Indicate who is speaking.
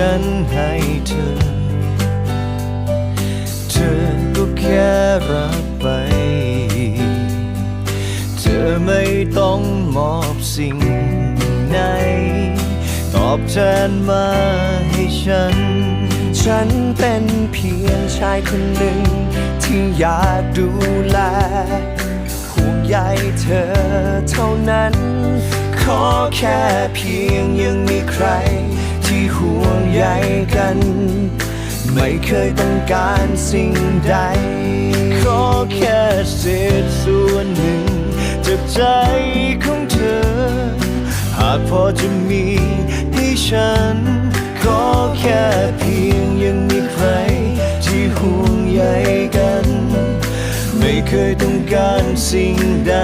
Speaker 1: ฉันให้เธอ เธอก็แค่รับไป เธอไม่ต้องมอบสิ่งไหน ตอบแทนมาให้ฉัน
Speaker 2: ฉันเป็นเพียงชายคนหนึ่ง ที่อยากดูแลห่วงใยเธอเท่านั้น ขอแค่เพียงยังมีใคร ใยกัน ไม่เคยต้องการสิ่งใด
Speaker 1: ขอแค่เศษส่วนหนึ่งจากใจของเธอ หากพอจะมีให้ฉัน ขอแค่เพียงยังมีใคร ที่ห่วงใยกัน ไม่เคยต้องการสิ่งใด